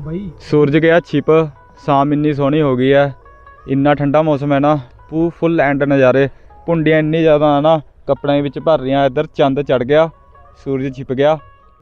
ਬਾਈ। ਸੂਰਜ ਗਿਆ ਛਿਪ ਸ਼ਾਮ ਇੰਨੀ ਸੋਹਣੀ ਹੋ ਗਈ ਹੈ ਇੰਨਾ ਠੰਡਾ ਮੌਸਮ ਹੈ ਨਾ ਪੂ ਫੁੱਲ ਐਂਡ ਨਜ਼ਾਰੇ। ਪੁੰਡੀਆਂ ਇੰਨੀ ਜ਼ਿਆਦਾ ਨਾ ਕੱਪੜਿਆਂ ਵਿੱਚ ਭਰ ਰਹੀਆਂ ਇੱਧਰ ਚੰਦ ਚੜ ਗਿਆ ਸੂਰਜ ਛਿਪ ਗਿਆ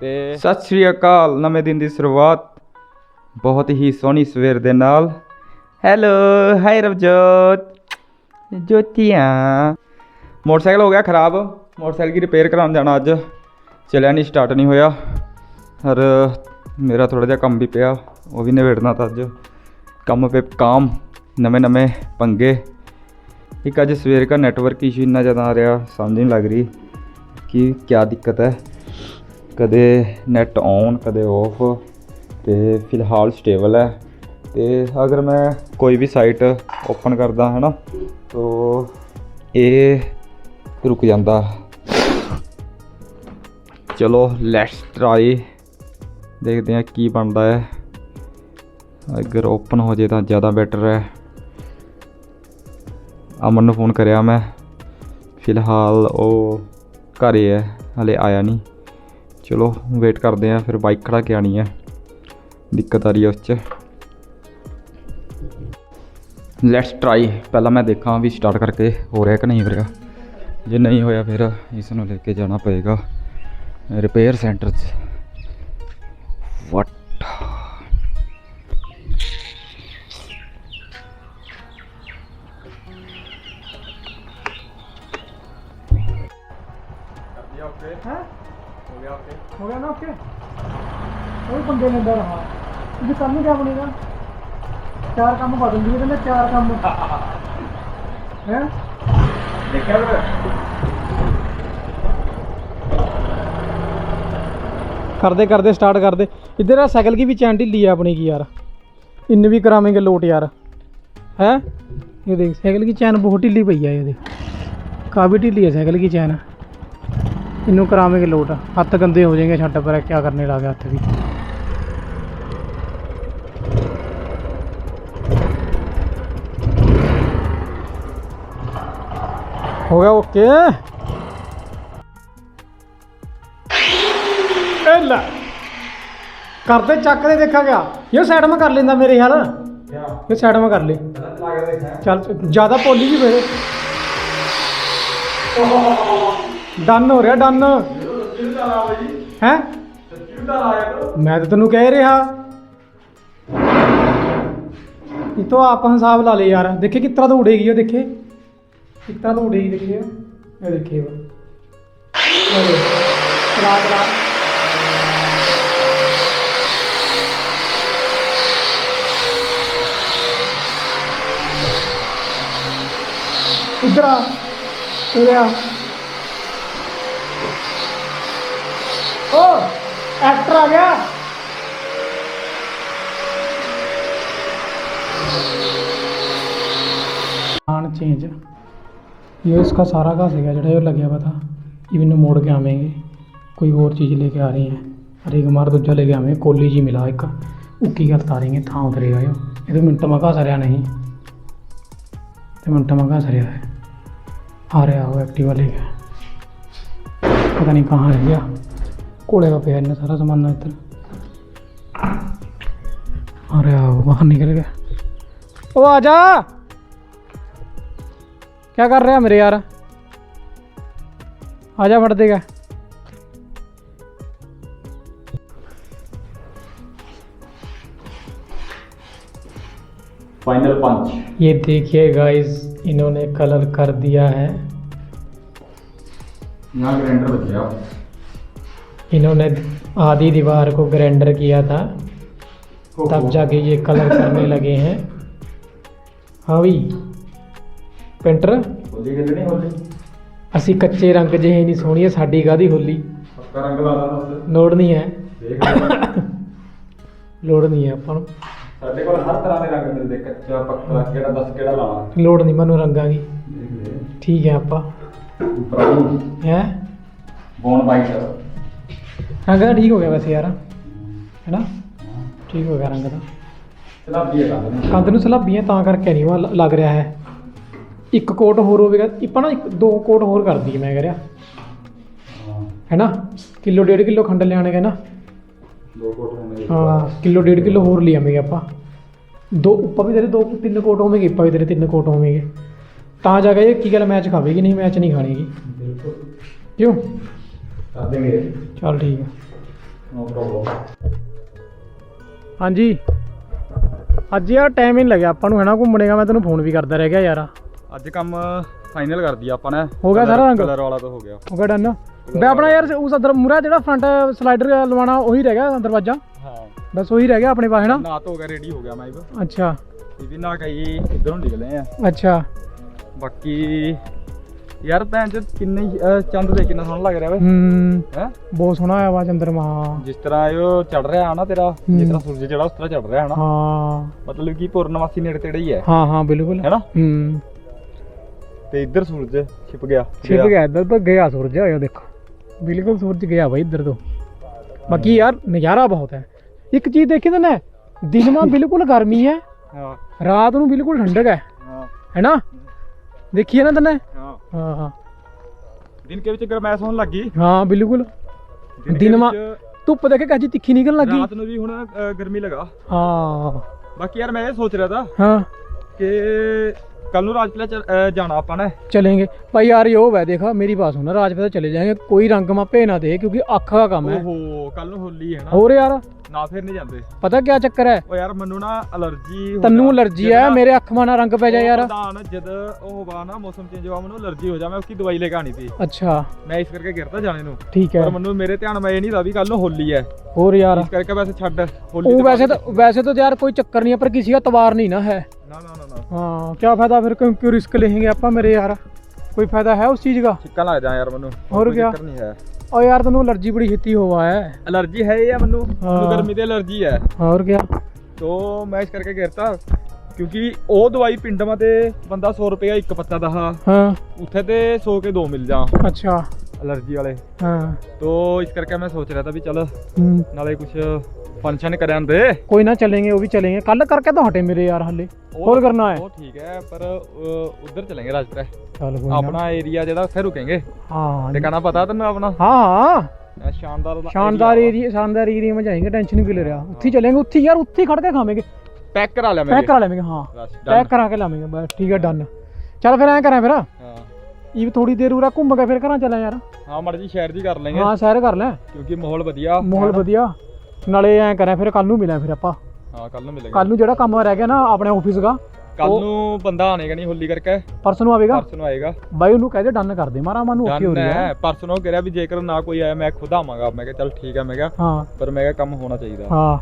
ਤੇ ਸਤਿ ਸ਼੍ਰੀ ਅਕਾਲ ਨਵੇਂ ਦਿਨ ਦੀ ਸ਼ੁਰੂਆਤ। ਬਹੁਤ ਹੀ ਸੋਹਣੀ ਸਵੇਰ ਦੇ ਨਾਲ। Hello hi Ravjot. ਜੋਤੀਆਂ। ਮੋਟਰਸਾਈਕਲ ਹੋ ਗਿਆ ਖਰਾਬ ਮੋਟਰਸਾਈਕਲ ਦੀ ਰਿਪੇਅਰ ਕਰਾਉਣ ਜਾਣਾ ਅੱਜ। ਚੱਲਿਆ ਨਹੀਂ ਸਟਾਰਟ ਨਹੀਂ ਹੋਇਆ। ਔਰ ਮੇਰਾ ਥੋੜਾ ਜਿਹਾ ਕੰਮ ਵੀ ਪਿਆ, ਉਹ ਵੀ ਨਿਬੇੜਨਾ ਤਾਂ ਅੱਜ। ਕੰਮ ਪੇ ਕਾਮ, ਨਵੇਂ ਨਵੇਂ ਪੰਗੇ। ਇੱਕ ਅੱਜ ਸਵੇਰ ਦਾ ਨੈਟਵਰਕ ਇਸ਼ੂ ਇੰਨਾ ਜ਼ਿਆਦਾ ਆ ਰਿਹਾ, ਸਮਝ ਨਹੀਂ ਲੱਗ ਰਹੀ ਕਿ ਕੀ ਦਿੱਕਤ ਹੈ। ਕਦੇ ਨੈਟ ਔਨ ਕਦੇ ਆਫ ਤੇ ਫਿਲਹਾਲ ਸਟੇਬਲ ਹੈ। ਤੇ ਅਗਰ ਮੈਂ ਕੋਈ ਵੀ ਸਾਈਟ ਓਪਨ ਕਰਦਾ ਹੈ ਨਾ ਤੋ ਇਹ ਰੁਕ ਜਾਂਦਾ। ਚਲੋ ਲੈਟਸ ਟਰਾਈ ਦੇਖਦੇ ਹਾਂ ਕੀ ਬਣਦਾ ਹੈ। ਅਗਰ ਓਪਨ ਹੋ ਜੇ ਤਾਂ ਜ਼ਿਆਦਾ ਬੈਟਰ ਹੈ। ਅਮਨ ਨੂੰ ਫੋਨ ਕਰਿਆ ਮੈਂ। ਫਿਲਹਾਲ ਉਹ ਘਰ ਹੀ ਹੈ ਹਲੇ ਆਇਆ ਨਹੀਂ। ਚਲੋ ਵੇਟ ਕਰਦੇ ਹਾਂ, ਫਿਰ ਬਾਈਕ ਖੜਾ ਕੇ ਆਣੀ ਹੈ। ਦਿੱਕਤ ਆ ਰਹੀ ਹੈ ਉਸ 'ਚ। ਲੈਟਸ ਟਰਾਈ ਪਹਿਲਾਂ ਮੈਂ ਦੇਖਾਂ ਵੀ ਸਟਾਰਟ ਕਰਕੇ ਹੋ ਰਿਹਾ ਕਿ ਨਹੀਂ ਹੋ ਰਿਹਾ। ਜੇ ਨਹੀਂ ਹੋਇਆ ਫਿਰ ਇਸ ਨੂੰ ਲੈ ਕੇ ਜਾਣਾ ਪਏਗਾ। ਰਿਪੇਅਰ ਸੈਂਟਰ 'ਚ ਹੈ? ਹੋ ਗਿਆ ਨਾ ਓਕੇ ਉਹ ਬੰਦੇ ਨੇ ਅੰਦਰ ਹਾਂ ਇਹ ਕੰਮ ਕਿਆ ਬਣੇਗਾ? ਚਾਰ ਕੰਮ ਬਦਲ ਦਿਏ ਕਹਿੰਦੇ ਚਾਰ ਕੰਮ। ਹੈ? ਦੇਖਿਆ ਫਿਰ। ਕਰਦੇ ਕਰਦੇ ਸਟਾਰਟ ਕਰਦੇ। ਇਧਰ ਆ ਸਾਈਕਲ ਕੀ ਵੀ ਚੈਨ ਢਿੱਲੀ ਆ ਆਪਣੀ ਕੀ ਯਾਰ। ਇਨ ਵੀ ਕਰਾਵੇਂਗੇ ਲੋਟ ਯਾਰ। ਹੈ ਇਹ ਦੇਖ ਸਾਈਕਲ की चैन बहुत ढीली पई है ये देख काफ़ी ढीली है साइकिल की चैन इनू करावेंगे लोट हथ गंदे हो जाएंगे छट पर क्या करने लगे हथ भी हो गया ओके ਇਹ ਲੈ ਕਰਦੇ ਚੱਕ ਦੇ ਦੇਖਾ ਗਿਆ ਇਹ ਸਾਈਡ ਮੈਂ ਕਰ ਲੈਂਦਾ ਮੇਰੇ ਹਾਲ ਇਹ ਸਾਈਡ ਮੈਂ ਕਰ ਲੈ ਚੱਲ, ਜ਼ਿਆਦਾ ਪੋਲੀ ਜੀ ਮੇਰੇ। ਡਨ ਹੋ ਰਿਹਾ ਡਨ ਹੈ? ਮੈਂ ਤਾਂ ਤੈਨੂੰ ਕਹਿ ਰਿਹਾ। ਇਹ ਤੋਂ ਆਪ ਹਿਸਾਬ ਲਾ ਲੈ ਯਾਰ। ਦੇਖੇ ਕਿਸ ਤਰ੍ਹਾਂ ਤੋਂ ਉੜੇਗੀ ਉਹ, ਦੇਖੇ? ਕਿਸ ਤਰ੍ਹਾਂ ਤੋਂ ਉੜੇਗੀ ਦੇਖੇ ਇਹ ਦੇਖੇ। ਵਾ ਚਲਾ ਚਲਾ। ਇੱਧਰ ਆ ਉਰੇ ਆ ਓ एक्टर आ गया ਆਣ ਚੇਂਜ ਇਹ इसका सारा घास है ਜਿਹੜਾ ਇਹ ਲੱਗਿਆ ਵਾ ਤਾਂ ਇਵਨ ਨੂੰ ਮੋੜ ਕੇ ਆਵੇਂਗੇ ਕੋਈ ਹੋਰ ਚੀਜ਼ ਲੈ ਕੇ ਆ ਰਹੀ ਹੈ ਅਰੇ ਗਮਾਰ ਦੂਜਾ ਲੈ ਕੇ ਆਵੇਂ ਕੋਲੀ ਜੀ ਮਿਲਾ ਇੱਕ ਉੱਕੀ ਕਰ ਤਾਰੇਂਗੇ ਥਾਂ ਉਤਰੇਗਾ ਇਹ ਇਹਦੇ ਮਿੰਟ ਮਾ ਘਾਸ ਰਿਆ ਨਹੀਂ ਤੇ ਮਿੰਟ ਮਾ ਘਾਸ ਹੈ ਆ ਰਿਹਾ ਉਹ ਐਕਟਿਵਾ ਲੈ ਕੇ। ਪਤਾ ਨਹੀਂ ਕਹਾਂ ਰਹਿ ਗਿਆ। ਕੋਲੇ का ਪਿਆ ਇਹਨੇ ਸਾਰਾ ਸਮਾਨ ਨਾ ਇੱਧਰ। ਆ ਰਿਹਾ ਉਹ ਬਾਹਰ ਨਿਕਲ ਗਿਆ। ਉਹ ਆ ਜਾ। ਕੀ ਕਰ ਰਿਹਾ ਮੇਰੇ ਯਾਰ? ਆ ਜਾ ਫੜ ਦੇਗਾ ਫਾਈਨਲ ਪੰਚ ये देखिए गाइस इन्होंने कलर कर दिया है यहाँ ग्राइंडर बच गया इन्होंने आधी दीवार को ग्राइंडर किया था तब जाके ये कलर करने लगे हैं हाँ भी पेंटर होली खेलनी होली ਅਸੀਂ ਕੱਚੇ ਰੰਗ ਜਿਹੇ ਨਹੀਂ ਸੋਹਣੀ ਸਾਡੀ ਕਾਦੀ ਹੋਲੀ पक्का रंग ला दा ਲੋੜ ਨਹੀਂ ਹੈ देख ले ਲੋੜ ਨਹੀਂ ਹੈ ਆਪਾਂ ਨੂੰ ਸਾਡੇ ਕੋਲ ਹਰ ਤਰ੍ਹਾਂ ਦੇ ਰੰਗ ਮਿਲਦੇ ਕੱਚਾ ਪੱਕਾ ਕਿਹੜਾ ਦੱਸ ਕਿਹੜਾ ਲਾਣਾ ਲੋੜ ਨਹੀਂ ਮੈਨੂੰ ਰੰਗਾਂ ਦੀ। ਠੀਕ ਹੈ ਆਪਾਂ। ਬਰਾਊਨ। ਹੈ? ਬੋਨ ਵਾਈਟ ਰੰਗ ਤਾਂ ਠੀਕ ਹੋ ਗਿਆ ਵੈਸੇ ਯਾਰ। ਹੈਨਾ? ਠੀਕ ਹੋ ਗਿਆ ਰੰਗ ਤਾਂ। ਚਲਾਬੀ ਹੈ ਕੰਦ ਕੰਧ ਨੂੰ ਸਲਾਬੀਆਂ ਤਾਂ ਕਰਕੇ ਨਹੀਂ ਉਹ ਲ- ਲੱਗ ਰਿਹਾ ਹੈ। ਇੱਕ ਕੋਟ ਹੋਰ ਹੋਵੇਗਾ। ਆਪਾਂ ਨਾ ਇੱਕ ਦੋ ਕੋਟ ਹੋਰ ਕਰ ਦਈਏ ਮੈਂ ਕਹਿ ਰਿਹਾ। ਹੈਨਾ? ਕਿਲੋ ਡੇਢ ਕਿਲੋ ਖੰਡ ਲਿਆਣਗੇ ਨਾ। ਦੋ ਕੋਟ ਹੋਣਗੇ ਹਾਂ ਕਿਲੋ ਡੇਢ ਕਿਲੋ ਹੋਰ ਲੈ ਆਵਾਂਗੇ ਆਪਾਂ। ਦੋ ਉੱਪਰ ਵੀ ਤੇਰੇ ਦੋ ਤਿੰਨ ਕੋਟ ਹੋਣਗੇ ਉੱਪਰ ਵੀ ਤੇਰੇ ਤਿੰਨ ਕੋਟ ਹੋਣਗੇ ਤਾਂ ਜਾ ਕੇ ਇਹ ਕੀ ਗੱਲ ਮੈਚ ਖਾਵੇਗੀ ਨਹੀਂ ਮੈਚ ਨਹੀਂ ਖਾਣੀਗੀ। ਬਿਲਕੁਲ। ਕਿਉਂ? ਕਰ ਦੇਂਗੇ ਚੱਲ ਠੀਕ ਹੈ ਨੋ ਪ੍ਰੋਬਲਮ ਹਾਂਜੀ। ਅੱਜ ਯਾਰ ਟਾਈਮ ਹੀ ਨਹੀਂ ਲੱਗਿਆ ਆਪਾਂ ਨੂੰ ਹੈਨਾ ਘੁੰਮਣੇ ਦਾ। ਮੈਂ ਤੈਨੂੰ ਫੋਨ ਵੀ ਕਰਦਾ ਰਹਿ ਗਿਆ ਯਾਰ। ਅੱਜ ਕੰਮ ਫਾਈਨਲ ਕਰ ਦਿਆ ਆਪਾਂ ਨੇ। ਹੋ ਗਿਆ ਸਾਰਾ ਰੰਗ? ਕਲਰ ਵਾਲਾ ਤਾਂ ਹੋ ਗਿਆ। ਹੋ ਗਿਆ ਡਨ ਮੈਂ ਆਪਣਾ ਯਾਰ ਉਸ ਅੰਦਰ ਮੂਰਾ ਜਿਹੜਾ ਫਰੰਟ ਸਲਾਈਡਰ ਲਵਾਉਣਾ ਉਹੀ ਰਹਿ ਗਿਆ ਦਰਵਾਜ਼ਾ। ਹਾਂ। ਬਸ ਉਹੀ ਰਹਿ ਗਿਆ ਆਪਣੇ ਪਾਸ ਹੈਨਾ ਨਾ? ਤਾਂ ਹੋ ਗਿਆ ਰੈਡੀ ਹੋ ਗਿਆ ਮੈਂ ਵੀ। ਅੱਛਾ। ਇਹ ਵੀ ਨਾ ਕਈ ਇਧਰੋਂ ਨਿਕਲੇ ਆ। ਅੱਛਾ। ਬਾਕੀ ਯਾਰ ਭੈਣ ਚ ਕਿੰਨੇ ਹੀ, ਚੰਦ ਦੇ ਕਿੰਨਾ ਸੋਹਣਾ ਲੱਗ ਰਿਹਾ ਵੇ। ਹੂੰ। ਹੈ? ਬਹੁਤ ਸੋਹਣਾ ਆਇਆ ਵਾ ਚੰਦਰਮਾ ਜਿਸ ਤਰ੍ਹਾਂ ਇਹ ਚੜ ਰਿਹਾ ਨਾ ਤੇਰਾ ਜਿਸ ਤਰ੍ਹਾਂ ਸੂਰਜ ਜਿਹੜਾ ਉਸ ਤਰ੍ਹਾਂ ਚੜ ਰਿਹਾ ਹੈ ਨਾ? ਹਾਂ। ਮਤਲਬ ਕਿ ਪੂਰਨਮਾਸੀ ਨੇੜੇ ਤੇੜੇ ਹੀ ਹੈ। ਹਾਂ ਹਾਂ ਬਿਲਕੁਲ। ਹੈਨਾ ਹੂੰ। ਤੇ ਇੱਧਰ ਸੂਰਜ ਛਿਪ ਗਿਆ ਛਿਪ ਗਿਆ। ਇੱਧਰ ਤੋਂ ਗਿਆ ਸੂਰਜ ਆਇਆ ਦੇਖੋ। ਬਿਲਕੁਲ ਸੂਰਜ ਗਿਆ ਬਾਈ ਇੱਧਰ ਤੋਂ। ਬਾਕੀ ਯਾਰ ਨਜ਼ਾਰਾ ਬਹੁਤ ਹੈ। ਇੱਕ ਚੀਜ਼ ਦੇਖੀ ਤਾਂ ਨਾ ਦਿਨ ਮਾ ਬਿਲਕੁਲ ਗਰਮੀ ਹੈ। ਹਾਂ। ਰਾਤ ਨੂੰ ਬਿਲਕੁਲ ਠੰਡਕ ਹੈ। ਹਾਂ। ਹੈਨਾ ਦੇਖੀਏ ਨਾ ਤਨੇ। ਹਾਂ। ਹਾਂ ਦਿਨ ਕੇ ਵਿੱਚ ਗਰਮੈਸ਼ ਹੋਣ ਲੱਗੀ ਹਾਂ ਬਿਲਕੁਲ। ਦਿਨ ਮਾ- ਧੁੱਪ ਦੇਖ ਕੇ ਕਾਜੀ ਤਿੱਖੀ ਨਿਕਲਣ ਲੱਗੀ ਰਾਤ ਨੂੰ ਵੀ ਹੁਣ ਗਰਮੀ ਲਗਾ। ਹਾਂ। ਬਾਕੀ ਯਾਰ ਮੈਂ ਇਹ ਸੋਚ ਰਿਹਾ ਤਾ ਹਾਂ। ਕਿ कल नु राजपिला जाना ਆਪਾਂ ਨੇ। चलेंगे भाई यार ये वो है देखा मेरी बात सुना राजपे तो चले जाएंगे कोई रंग मापे ना दे क्योंकि अख का काम ਓਹੋ ਕੱਲ ਨੂੰ ਹੋਲੀ ਹੈ ਨਾ। और यार ਨਾ ਫਿਰ ਨਹੀਂ ਜਾਂਦੇ। पता क्या चक्कर है ਓ ਯਾਰ ਮੈਨੂੰ ਨਾ ਅਲਰਜੀ ਤੈਨੂੰ ਅਲਰਜੀ ਹੈ ਮੇਰੇ ਅੱਖਾਂ ਨਾਲ ਰੰਗ ਪੈ ਜਾ ਯਾਰ। ਪ੍ਰਧਾਨ ਜਦ ਉਹ ਵਾ ਨਾ ਮੌਸਮ ਚੇਂਜ ਹੋਆ ਮੈਨੂੰ ਅਲਰਜੀ ਹੋ ਜਾ ਮੈਂ ਉਸकी ਦਵਾਈ ਲੈ ਕੇ ਆਣੀ ਸੀ। ਅੱਛਾ। ਮੈਂ ਇਸ ਕਰਕੇ ਗਿਰਦਾ ਜਾਣੇ ਨੂੰ। ਠੀਕ ਹੈ। ਪਰ ਮੈਨੂੰ ਮੇਰੇ ਧਿਆਨ ਮੈਂ ਇਹ ਨਹੀਂ ਦਾ ਵੀ ਕੱਲ ਨੂੰ ਹੋਲੀ ਹੈ। ਹੋਰ ਯਾਰ। ਇਸ ਕਰਕੇ ਵੈਸੇ ਛੱਡ। ਹੋਲੀ ਉਹ ਵੈਸੇ ਤਾਂ ਵੈਸੇ ਤਾਂ ਯਾਰ ਕੋਈ ਚੱਕਰ ਨਹੀਂ ਹੈ ਪਰ ਕਿਸੇ ਦਾ ਤਵਾਰ ਨਹੀਂ ਨਾ ਹੈ। ਨਾ ਨਾ ਨਾ ਹਾਂ ਕੀ ਫਾਇਦਾ ਫਿਰ ਕਿਉਂ ਕਿਉਂ ਰਿਸਕ ਲੈਣਗੇ ਆਪਾਂ ਮੇਰੇ ਯਾਰ? ਕੋਈ ਫਾਇਦਾ ਹੈ ਉਸ ਚੀਜ਼ ਦਾ? ਛਿੱਕਾ ਲੱਗ ਜਾ ਯਾਰ ਮੈਨੂੰ। ਹੋਰ ਕੀ ਚੱਕਰ ਹੈ। ਓ ਯਾਰ ਤੈਨੂੰ ਅਲਰਜੀ ਬੜੀ ਛੇਤੀ ਹੋਵਾ ਹੈ। ਅਲਰਜੀ ਹੈ ਇਹ ਮੈਨੂੰ। ਮੈਨੂੰ ਗਰਮੀ ਦੀ ਅਲਰਜੀ ਹੈ। ਹੋਰ ਕੀ ਤੋ ਮੈਂ ਇਸ ਕਰਕੇ ਗਿਰਤਾ ਕਿਉਂਕਿ ਉਹ ਦਵਾਈ ਪਿੰਡਾਂ ਤੇ ਬੰਦਾ 100 ਰੁਪਏ ਇੱਕ ਪੱਤਾ ਦਾ ਹਾਂ। ਉੱਥੇ ਤੇ 100 ਕੇ 2 ਮਿਲ ਜਾ ਅੱਛਾ। ਅਲਰਜੀ ਵਾਲੇ। ਹਾਂ। ਤੋ ਇਸ ਕਰਕੇ ਮੈਂ ਸੋਚ ਰਿਹਾ ਤਾਂ ਵੀ ਚਲ ਨਾਲੇ ਕੁਛ फंक्शन करन दे कोई ना चलेंगे वो भी चलेंगे कल करके तो हटे मेरे यार हल्ले और करना है वो ठीक है पर उधर चलेंगे राजपुरा चल कोई अपना एरिया जेड़ा उत्थे रुकेंगे हां ठिकाना पता तेन अपना हां शानदार शानदार एरिया शानदार एरिया में जाएंगे टेंशन नहीं ले रहा उत्थे चलेंगे उत्थे यार उत्थे खड़ के खावेंगे पैक करा लेंगे पैक करा लेंगे हां पैक करा के लावेंगे बस ठीक है डन चल फिर ਐ ਕਰਾਂ ਫਿਰ ਹਾਂ ਇਹ ਥੋੜੀ ਦੇਰ ਉਰਾ ਘੁੰਮ ਕੇ ਫਿਰ ਘਰਾਂ ਚੱਲਾਂ ਯਾਰ ਹਾਂ ਮਰਜ਼ੀ ਸ਼ਹਿਰ ਦੀ ਕਰ ਲਾਂਗੇ ਹਾਂ ਸ਼ਹਿਰ ਕਰ ਲੈ ਕਿਉਂਕਿ ਮਾਹੌਲ ਵਧੀਆ ਮਾਹੌਲ ਵਧੀਆ ਨਾਲੇ ਐ ਕਰਾਂ ਫਿਰ ਕੱਲ ਨੂੰ ਮਿਲਾਂ ਫਿਰ ਆਪਾਂ। ਹਾਂ ਕੱਲ ਨੂੰ ਮਿਲਾਂਗੇ। ਕੱਲ ਨੂੰ ਜਿਹੜਾ ਕੰਮ ਰਹਿ ਗਿਆ ਨਾ ਆਪਣੇ ਆਫਿਸ ਦਾ ਕੱਲ ਨੂੰ ਬੰਦਾ ਆਣੇਗਾ ਨਹੀਂ ਹੋਲੀ ਕਰਕੇ? ਪਰਸੋਂ ਨੂੰ ਆਵੇਗਾ? ਪਰਸੋਂ ਨੂੰ ਆਏਗਾ। ਬਾਈ ਉਹਨੂੰ ਕਹਦੇ ਡਨ ਕਰ ਦੇ ਮਾਰਾ ਮਨ ਔਖੀ ਹੋ ਰਹੀ ਹੈ। ਪਰਸੋਂ ਨੂੰ ਕਹਿ ਰਿਹਾ ਵੀ ਜੇਕਰ ਨਾ ਕੋਈ ਆਇਆ ਮੈਂ ਖੁਦ ਆਵਾਂਗਾ। ਮੈਂ ਕਿਹਾ ਚੱਲ ਠੀਕ ਹੈ ਮੈਂ ਕਿਹਾ। ਹਾਂ। ਪਰ ਮੈਂ ਕਿਹਾ ਕੰਮ ਹੋਣਾ ਚਾਹੀਦਾ। ਹਾਂ।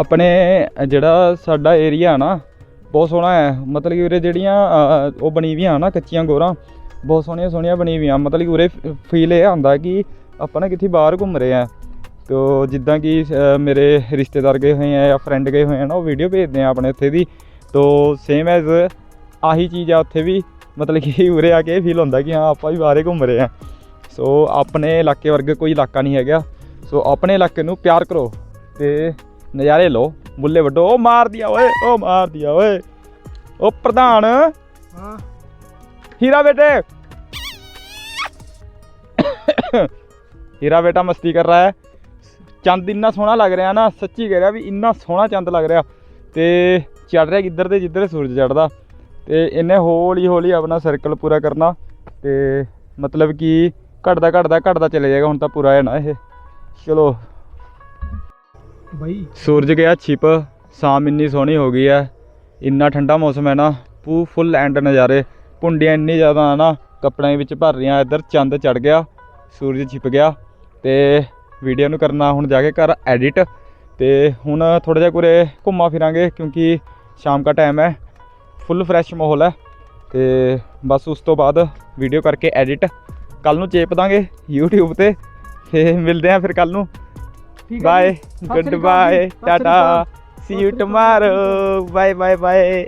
ਆਪਣੇ ਜਿਹੜਾ ਸਾਡਾ ਏਰੀਆ ਨਾ ਬਹੁਤ ਸੋਹਣਾ ਹੈ। ਮਤਲਬ ਕਿ ਉਰੇ ਜਿਹੜੀਆਂ ਉਹ ਬਣੀ ਵੀਆਂ ਨਾ ਕੱਚੀਆਂ ਗੋਰਾਂ ਬਹੁਤ ਸੋਹਣੀਆਂ ਸੋਹਣੀਆਂ ਬਣੀ ਹੋਈਆਂ। ਮਤਲਬ ਕਿ ਉਰੇ ਫੀਲ ਇਹ ਆਉਂਦਾ ਕਿ ਆਪਾਂ ਨਾ ਕਿੱਥੇ ਬਾਹਰ ਘੁੰਮ ਰਹੇ ਆ। ਤੋ ਜਿੱਦਾਂ ਕਿ ਮੇਰੇ ਰਿਸ਼ਤੇਦਾਰ ਗਏ ਹੋਏ ਆ ਜਾਂ ਫਰੈਂਡ ਗਏ ਹੋਏ ਆ ਨਾ, ਉਹ ਵੀਡੀਓ ਭੇਜਦੇ ਆ ਆਪਣੇ ਉੱਥੇ ਦੀ। ਤੋ ਸੇਮ ਐਜ਼ ਆਹੀ ਚੀਜ਼ ਆ ਉੱਥੇ ਵੀ। ਮਤਲਬ ਕਿ ਉਰੇ ਆ ਕੇ ਇਹ ਫੀਲ ਹੁੰਦਾ ਕਿ ਹਾਂ, ਆਪਾਂ ਵੀ ਬਾਹਰੇ ਘੁੰਮ ਰਹੇ ਆ। ਸੋ ਆਪਣੇ ਇਲਾਕੇ ਵਰਗੇ ਕੋਈ ਇਲਾਕਾ ਨਹੀਂ ਹੈਗਾ। ਸੋ ਆਪਣੇ ਇਲਾਕੇ ਨੂੰ ਪਿਆਰ ਕਰੋ ਤੇ ਨਜ਼ਾਰੇ ਲਓ। ਬੁੱਲੇ ਵੱਡੋ, ਉਹ ਮਾਰ ਦਿਆ ਓਏ, ਉਹ ਮਾਰ ਦਿਆ ਓਏ। ਉਹ ਪ੍ਰਧਾਨ ਹਾਂ। ਹੀਰਾ ਬੇਟੇ। ਹੀਰਾ ਬੇਟਾ ਮਸਤੀ ਕਰ ਰਹਾ ਹੈ। ਚੰਦ ਇੰਨਾ ਸੋਹਣਾ ਲੱਗ ਰਿਹਾ ਨਾ ਸੱਚੀ ਕਹਿ ਰਿਹਾ ਵੀ ਇੰਨਾ ਸੋਹਣਾ ਚੰਦ ਲੱਗ ਰਿਹਾ। ਤੇ ਚੜ ਰਿਹਾ ਕਿੱਧਰ ਤੇ ਜਿੱਧਰ ਸੂਰਜ ਚੜਦਾ ਤੇ ਇਹਨੇ ਹੌਲੀ ਹੌਲੀ ਆਪਣਾ ਸਰਕਲ ਪੂਰਾ ਕਰਨਾ। ਤੇ ਮਤਲਬ ਕਿ ਘਟਦਾ ਘਟਦਾ ਘਟਦਾ ਚਲੇ ਜਾਏਗਾ ਹੁਣ ਤਾਂ ਪੂਰਾ ਹੈ ਨਾ ਇਹ। ਚਲੋ। ਬਾਈ। ਸੂਰਜ ਗਿਆ ਛਿਪ ਸ਼ਾਮ ਇੰਨੀ ਸੋਹਣੀ ਹੋ ਗਈ ਹੈ। ਇੰਨਾ ਠੰਡਾ ਮੌਸਮ ਹੈ ਨਾ ਪੂ ਫੁੱਲ ਐਂਡ ਨਜ਼ਾਰੇ। ਪੁੰਡੀਆਂ ਇੰਨੀ ਜ਼ਿਆਦਾ ਨਾ ਕੱਪੜਿਆਂ ਵਿੱਚ ਭਰ ਰਹੀਆਂ ਇੱਧਰ ਚੰਦ ਚੜ ਗਿਆ ਸੂਰਜ ਛਿਪ ਗਿਆ ਤੇ ਵੀਡੀਓ ਨੂੰ ਕਰਨਾ ਹੁਣ ਜਾ ਕੇ ਘਰ ਐਡਿਟ ਤੇ ਹੁਣ ਥੋੜਾ ਜਿਹਾ ਕੁਰੇ ਘੁੰਮਾ ਫਿਰਾਂਗੇ ਕਿਉਂਕਿ ਸ਼ਾਮ ਦਾ ਟਾਈਮ ਹੈ ਫੁੱਲ ਫਰੈਸ਼ ਮਾਹੌਲ ਹੈ ਤੇ ਬਸ ਉਸ ਤੋਂ ਬਾਅਦ ਵੀਡੀਓ ਕਰਕੇ ਐਡਿਟ ਕੱਲ ਨੂੰ ਚੇਪ ਦਾਂਗੇ YouTube ਤੇ ਫੇ ਮਿਲਦੇ ਆਂ ਫਿਰ ਕੱਲ ਨੂੰ ਠੀਕ ਹੈ bye good bye tata. See you. Tomorrow bye bye bye